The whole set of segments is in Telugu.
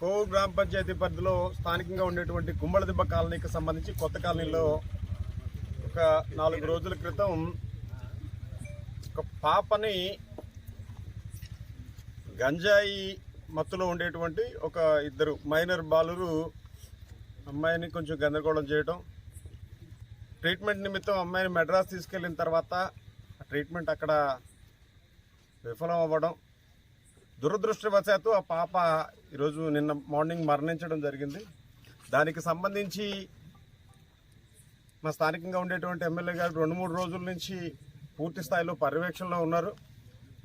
కోవు గ్రామ పంచాయతీ పరిధిలో స్థానికంగా ఉండేటువంటి గుమ్మలదిబ్బ కాలనీకి సంబంధించి కొత్త కాలనీలో ఒక నాలుగు రోజుల క్రితం ఒక పాపని గంజాయి మత్తులో ఉండేటువంటి ఒక ఇద్దరు మైనర్ బాలురు అమ్మాయిని కొంచెం గందరగోళం చేయడం ట్రీట్మెంట్ నిమిత్తం అమ్మాయిని మెడ్రాస్ తీసుకెళ్ళిన తర్వాత ఆ ట్రీట్మెంట్ అక్కడ విఫలం అవ్వడం. దురదృష్టవశాత్తు ఆ పాప ఈరోజు నిన్న మార్నింగ్ మరణించడం జరిగింది. దానికి సంబంధించి మా స్థానికంగా ఉండేటువంటి ఎమ్మెల్యే గారు రెండు మూడు రోజుల నుంచి పూర్తి స్థాయిలో పర్యవేక్షణలో ఉన్నారు.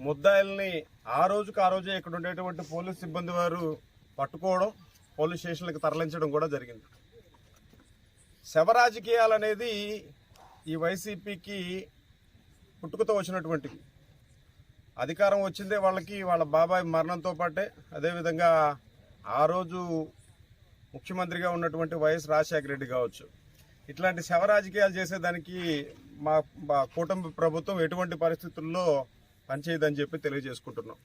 ముద్దాయిల్ని ఆ రోజుకు ఆ రోజే ఇక్కడ ఉండేటువంటి పోలీస్ సిబ్బంది వారు పట్టుకోవడం పోలీస్ స్టేషన్లకు తరలించడం కూడా జరిగింది. శవ రాజకీయాలు అనేది ఈ వైసీపీకి పుట్టుకతో వచ్చినటువంటివి అధికారం వచ్చిందే వాళ్ళకి వాళ్ళ బాబాయ్ మరణంతో పాటే. అదేవిధంగా ఆ రోజు ముఖ్యమంత్రిగా ఉన్నటువంటి వైఎస్ రాజశేఖర రెడ్డి కావచ్చు. ఇట్లాంటి శవ రాజకీయాలు చేసేదానికి మా మా కూటమి ప్రభుత్వం ఎటువంటి పరిస్థితుల్లో పనిచేయదని చెప్పి తెలియజేసుకుంటున్నాం.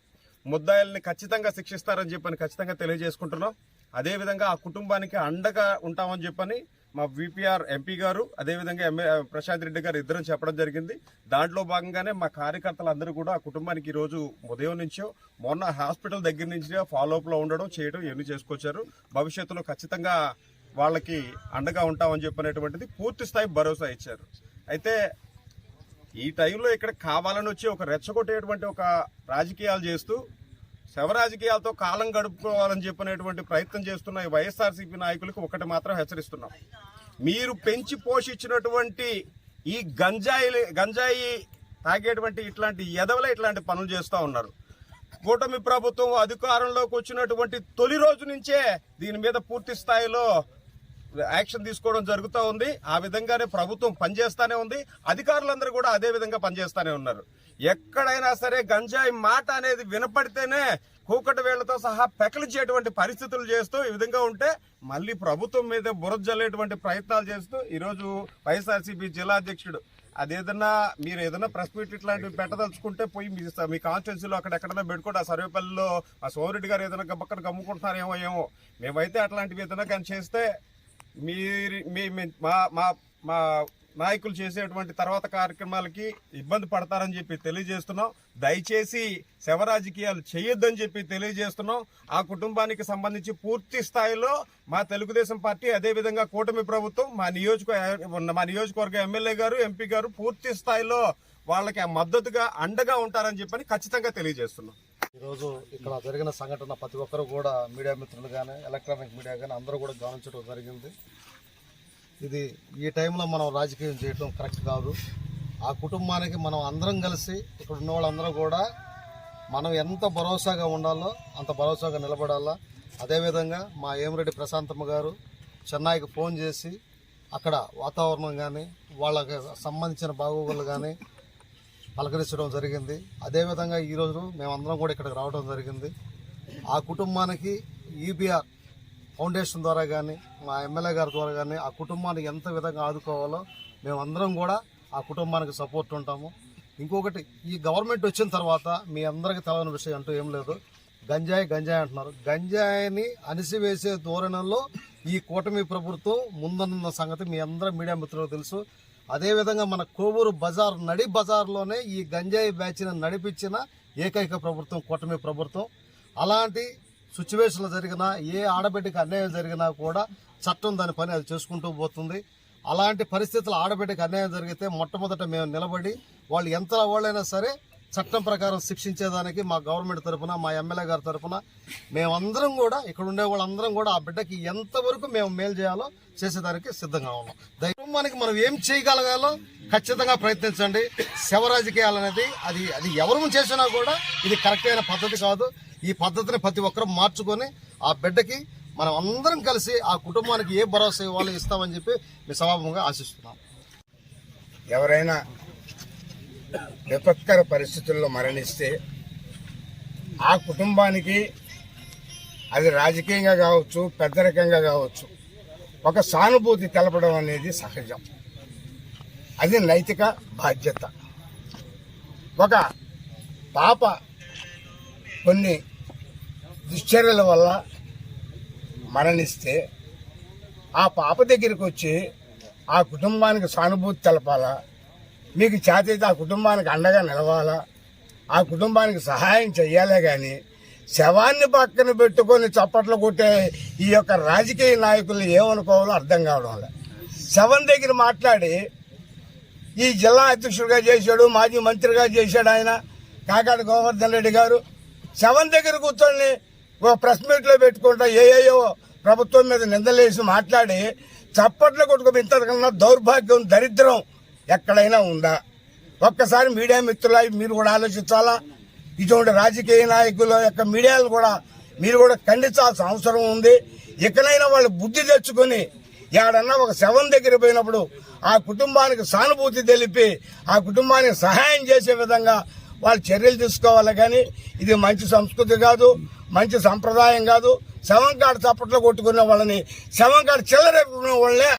ముద్దాయిల్ని ఖచ్చితంగా శిక్షిస్తారని చెప్పని ఖచ్చితంగా తెలియజేసుకుంటున్నాం. అదేవిధంగా ఆ కుటుంబానికి అండగా ఉంటామని చెప్పని మా విపిఆర్ ఎంపీ గారు అదేవిధంగా ఎంఏ ప్రశాంత్ రెడ్డి గారు ఇద్దరం చెప్పడం జరిగింది. దాంట్లో భాగంగానే మా కార్యకర్తలందరూ కూడా ఆ కుటుంబానికి ఈరోజు రోజు ఉదయం నుంచో మొన్న హాస్పిటల్ దగ్గర నుంచి ఫాలో ఉండడం చేయడం ఇవన్నీ చేసుకొచ్చారు. భవిష్యత్తులో ఖచ్చితంగా వాళ్ళకి అండగా ఉంటామని చెప్పినటువంటిది పూర్తి స్థాయి భరోసా ఇచ్చారు. అయితే ఈ టైంలో ఇక్కడ కావాలని వచ్చి ఒక రెచ్చగొట్టేటువంటి ఒక రాజకీయాలు చేస్తూ శవ రాజకీయాలతో కాలం గడుపుకోవాలని చెప్పినటువంటి ప్రయత్నం చేస్తున్న ఈ వైఎస్ఆర్సీపీ నాయకులకు ఒకటి మాత్రం హెచ్చరిస్తున్నాం. మీరు పెంచి పోషించినటువంటి ఈ గంజాయి గంజాయి తాగేటువంటి ఇట్లాంటి ఎదవలే ఇట్లాంటి పనులు చేస్తూ ఉన్నారు. కూటమి ప్రభుత్వం అధికారంలోకి వచ్చినటువంటి తొలి రోజు నుంచే దీని మీద పూర్తి స్థాయిలో యాక్షన్ తీసుకోవడం జరుగుతూ ఉంది. ఆ విధంగానే ప్రభుత్వం పనిచేస్తానే ఉంది. అధికారులందరూ కూడా అదే విధంగా పనిచేస్తానే ఉన్నారు. ఎక్కడైనా సరే గంజాయి మాట అనేది వినపడితేనే కూకటి వేళ్ళతో సహా పెకలించేటువంటి పరిస్థితులు చేస్తూ ఈ విధంగా ఉంటే మళ్ళీ ప్రభుత్వం మీద బురద జల్లేటువంటి ప్రయత్నాలు చేస్తూ ఈరోజు వైఎస్ఆర్సీపీ జిల్లా అధ్యక్షుడు అదేదన్నా మీరు ఏదైనా ప్రెస్ మీట్ ఇట్లాంటివి పెట్టదలుచుకుంటే పోయి మీ మీ కాన్స్టిట్యున్సీలో అక్కడ ఎక్కడైనా పెట్టుకోండి ఆ సర్వేపల్లిలో ఆ సోమరెడ్డి గారు ఏదైనా గబ్బక్కడ గమ్ముకుంటున్నారేమో ఏమో. మేమైతే అట్లాంటివి ఏదైనా కానీ చేస్తే మీరు మీ మీ- మా మా మా నాయకులు చేసేటువంటి తర్వాత కార్యక్రమాలకి ఇబ్బంది పడతారని చెప్పి తెలియజేస్తున్నాం. దయచేసి శవ రాజకీయాలు చేయొద్దని చెప్పి తెలియజేస్తున్నాం. ఆ కుటుంబానికి సంబంధించి పూర్తి స్థాయిలో మా తెలుగుదేశం పార్టీ అదేవిధంగా కూటమి ప్రభుత్వం మా నియోజక మా నియోజకవర్గ ఎమ్మెల్యే గారు ఎంపీ గారు పూర్తి స్థాయిలో వాళ్ళకి ఆ మద్దతుగా అండగా ఉంటారని చెప్పని ఖచ్చితంగా తెలియజేస్తున్నాం. ఈరోజు ఇక్కడ జరిగిన సంఘటన ప్రతి ఒక్కరు కూడా మీడియా మిత్రులు కానీ ఎలక్ట్రానిక్ మీడియా కానీ అందరూ కూడా గమనించడం జరిగింది. ఇది ఈ టైంలో మనం రాజకీయం చేయడం కరెక్ట్ కాదు. ఆ కుటుంబానికి మనం అందరం కలిసి ఇక్కడ ఉన్న వాళ్ళందరూ కూడా మనం ఎంత భరోసాగా ఉండాలో అంత భరోసాగా నిలబడాలా. అదేవిధంగా మా ఏమిరెడ్డి ప్రశాంతమ్మ గారు చెన్నైకి ఫోన్ చేసి అక్కడ వాతావరణం కానీ వాళ్ళకి సంబంధించిన బాగోగులు కానీ పలకరించడం జరిగింది. అదేవిధంగా ఈరోజు మేమందరం కూడా ఇక్కడికి రావడం జరిగింది. ఆ కుటుంబానికి ఈబీఆర్ ఫౌండేషన్ ద్వారా కానీ మా ఎమ్మెల్యే గారి ద్వారా కానీ ఆ కుటుంబాన్ని ఎంత విధంగా ఆదుకోవాలో మేమందరం కూడా ఆ కుటుంబానికి సపోర్ట్ ఉంటాము. ఇంకొకటి ఈ గవర్నమెంట్ వచ్చిన తర్వాత మీ అందరికీ తెలవని విషయం అంటూ ఏం లేదు. గంజాయి గంజాయి అంటున్నారు. గంజాయిని అణిసివేసే ధోరణిలో ఈ కూటమి ప్రభుత్వం ముందున్న సంగతి మీ అందరూ మీడియా మిత్రులకు తెలుసు. అదేవిధంగా మన కోవూరు బజార్ నడి బజార్లోనే ఈ గంజాయి బ్యాచ్ని నడిపించిన ఏకైక ప్రభుత్వం కూటమి ప్రభుత్వం. అలాంటి సిచ్యువేషన్లు జరిగినా ఏ ఆడబిడ్డకి అన్యాయం జరిగినా కూడా చట్టం దాని పని అది చేసుకుంటూ పోతుంది. అలాంటి పరిస్థితులు ఆడబిడ్డకి అన్యాయం జరిగితే మొట్టమొదట మేము నిలబడి వాళ్ళు ఎంత వాళ్ళైనా సరే చట్టం ప్రకారం శిక్షించేదానికి మా గవర్నమెంట్ తరఫున మా ఎమ్మెల్యే గారి తరఫున మేమందరం కూడా ఇక్కడ ఉండే వాళ్ళందరం కూడా ఆ బిడ్డకి ఎంతవరకు మేము మేలు చేయాలో చేసేదానికి సిద్ధంగా ఉన్నాం. కుటుంబానికి మనం ఏం చేయగలగాలో ఖచ్చితంగా ప్రయత్నించండి. శవ రాజకీయాలు అనేది అది అది ఎవరు చేసినా కూడా ఇది కరెక్ట్ అయిన పద్ధతి కాదు. ఈ పద్ధతిని ప్రతి ఒక్కరూ మార్చుకొని ఆ బిడ్డకి మనం అందరం కలిసి ఆ కుటుంబానికి ఏ భరోసా ఇవ్వాలో ఇస్తామని చెప్పి మీ సభాముగా ఆశిస్తున్నాం. ఎవరైనా విపత్కర పరిస్థితుల్లో మరణిస్తే ఆ కుటుంబానికి అది రాజకీయంగా కావచ్చు పెద్దరికంగా కావచ్చు ఒక సానుభూతి తెలపడం అనేది సహజం. అది నైతిక బాధ్యత. ఒక పాప కొన్ని దుశ్చర్యల వల్ల మరణిస్తే ఆ పాప దగ్గరికి వచ్చి ఆ కుటుంబానికి సానుభూతి తెలపాలా? మీకు చేతైతే ఆ కుటుంబానికి అండగా నిలవాలా? ఆ కుటుంబానికి సహాయం చెయ్యాలే కానీ శవాన్ని పక్కన పెట్టుకొని చప్పట్లు కొట్టే ఈ యొక్క రాజకీయ నాయకులు ఏమనుకోవాలో అర్థం కావడం లేదు శవం దగ్గర మాట్లాడి ఈ జిల్లా అధ్యక్షుడిగా చేశాడు మాజీ మంత్రిగా చేశాడు ఆయన కాకాటి గోవర్ధన్ రెడ్డి గారు. శవం దగ్గర కూర్చొని ఒక ప్రెస్ మీట్లో పెట్టుకుంటా ఏఏయో ప్రభుత్వం మీద నిందలేసి మాట్లాడి చప్పట్లు కొట్టుకుని ఇంతకన్నా దౌర్భాగ్యం దరిద్రం ఎక్కడైనా ఉందా? ఒక్కసారి మీడియా మిత్రుల మీరు కూడా ఆలోచించాలా? ఇటువంటి రాజకీయ నాయకుల యొక్క మీడియాలు కూడా మీరు కూడా ఖండించాల్సిన అవసరం ఉంది. ఇకనైనా వాళ్ళు బుద్ధి తెచ్చుకొని ఏడన్నా ఒక శవం దగ్గర పోయినప్పుడు ఆ కుటుంబానికి సానుభూతి తెలిపి ఆ కుటుంబానికి సహాయం చేసే విధంగా వాళ్ళు చర్యలు తీసుకోవాలి. కానీ ఇది మంచి సంస్కృతి కాదు మంచి సంప్రదాయం కాదు. శవం కాడ చప్పట్లో కొట్టుకునే వాళ్ళని శవం కాడ చిల్లర వాళ్ళనే